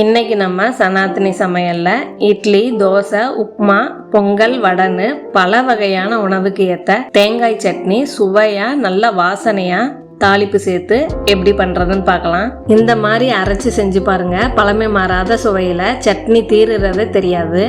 இன்னைக்கு நம்ம சனாத்தனி சமையலில் இட்லி தோசை உப்புமா பொங்கல் வடன்னு பல வகையான உணவுக்கு ஏற்ற தேங்காய் சட்னி சுவையாக நல்ல வாசனையாக தாளிப்பு சேர்த்து எப்படி பண்ணுறதுன்னு பார்க்கலாம். இந்த மாதிரி அரைச்சி செஞ்சு பாருங்கள் பழமை மாறாத சுவையில் சட்னி தீருறதே தெரியாது.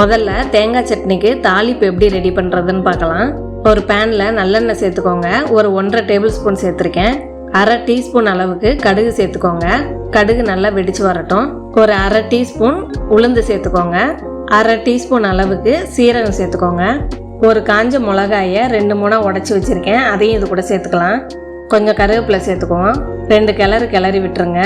முதல்ல தேங்காய் சட்னிக்கு தாளிப்பு எப்படி ரெடி பண்ணுறதுன்னு பார்க்கலாம். ஒரு பேனில் நல்லெண்ணெய் சேர்த்துக்கோங்க. ஒரு ஒன்றரை டேபிள் ஸ்பூன் சேர்த்துருக்கேன். அரை டீஸ்பூன் அளவுக்கு கடுகு சேர்த்துக்கோங்க. கடுகு நல்லா வெடிச்சு வரட்டும். ஒரு அரை டீஸ்பூன் உளுந்து சேர்த்துக்கோங்க. அரை டீஸ்பூன் அளவுக்கு சீரகம் சேர்த்துக்கோங்க. ஒரு காஞ்ச மிளகாயை ரெண்டு மூணாக உடச்சி வச்சிருக்கேன். அதையும் இது கூட சேர்த்துக்கலாம். கொஞ்சம் கருவேப்பிலை சேர்த்துக்குவோம். ரெண்டு கிளறு கிளறி விட்டுருங்க.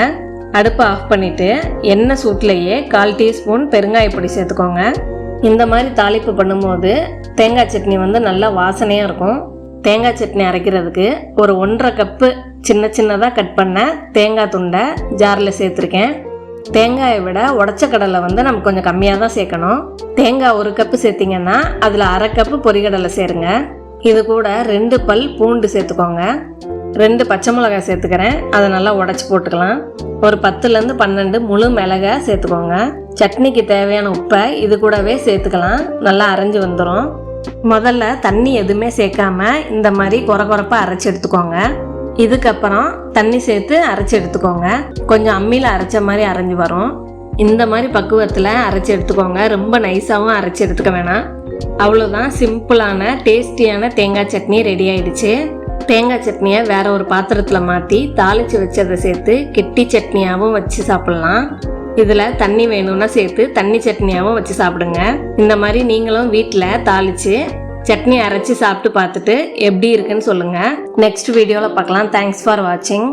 அடுப்பை ஆஃப் பண்ணிவிட்டு எண்ணெய் சூட்லேயே கால் டீஸ்பூன் பெருங்காயப்பொடி சேர்த்துக்கோங்க. இந்த மாதிரி தாளிப்பு பண்ணும்போது தேங்காய் சட்னி வந்து நல்லா வாசனையாக இருக்கும். தேங்காய் சட்னி அரைக்கிறதுக்கு ஒரு ஒன்றரை கப்பு சின்ன சின்னதாக கட் பண்ண தேங்காய் துண்டை ஜாரில் சேர்த்துருக்கேன். தேங்காயை விட உடச்ச கடலை வந்து நம்ம கொஞ்சம் கம்மியாக தான் சேர்க்கணும். தேங்காய் ஒரு கப்பு சேர்த்திங்கன்னா அதில் அரை கப்பு பொரிகடலை சேருங்க. இது கூட ரெண்டு பல் பூண்டு சேர்த்துக்கோங்க. ரெண்டு பச்சை மிளகாய் சேர்த்துக்கிறேன். அதை நல்லா உடச்சி போட்டுக்கலாம். ஒரு பத்துலேருந்து பன்னெண்டு முழு மிளகாய் சேர்த்துக்கோங்க. சட்னிக்கு தேவையான உப்பை இது கூடவே சேர்த்துக்கலாம். நல்லா அரைஞ்சு வந்துடும் முதல்ல தண்ணி எதுவுமே சேர்க்காம இந்த மாதிரி குறை குறைப்பாக அரைச்சி எடுத்துக்கோங்க. இதுக்கப்புறம் தண்ணி சேர்த்து அரைச்சி எடுத்துக்கோங்க. கொஞ்சம் அம்மியில் அரைச்ச மாதிரி அரைஞ்சு வரும். இந்த மாதிரி பக்குவத்தில் அரைச்சி எடுத்துக்கோங்க. ரொம்ப நைஸாகவும் அரைச்சி எடுத்துக்க வேணாம். அவ்வளோதான் சிம்பிளான டேஸ்டியான தேங்காய் சட்னி ரெடி ஆயிடுச்சு. தேங்காய் சட்னியை வேற ஒரு பாத்திரத்தில் மாற்றி தாளித்து வச்சதை சேர்த்து கெட்டி சட்னியாகவும் வச்சு சாப்பிட்லாம். இதில் தண்ணி வேணும்னா சேர்த்து தண்ணி சட்னியாகவும் வச்சு சாப்பிடுங்க. இந்த மாதிரி நீங்களும் வீட்டில் தாளித்து சட்னி அரைச்சி சாப்பிட்டு பார்த்துட்டு எப்படி இருக்குன்னு சொல்லுங்கள் நெக்ஸ்ட் வீடியோவில் பார்க்கலாம். தேங்க்ஸ் ஃபார் வாட்சிங்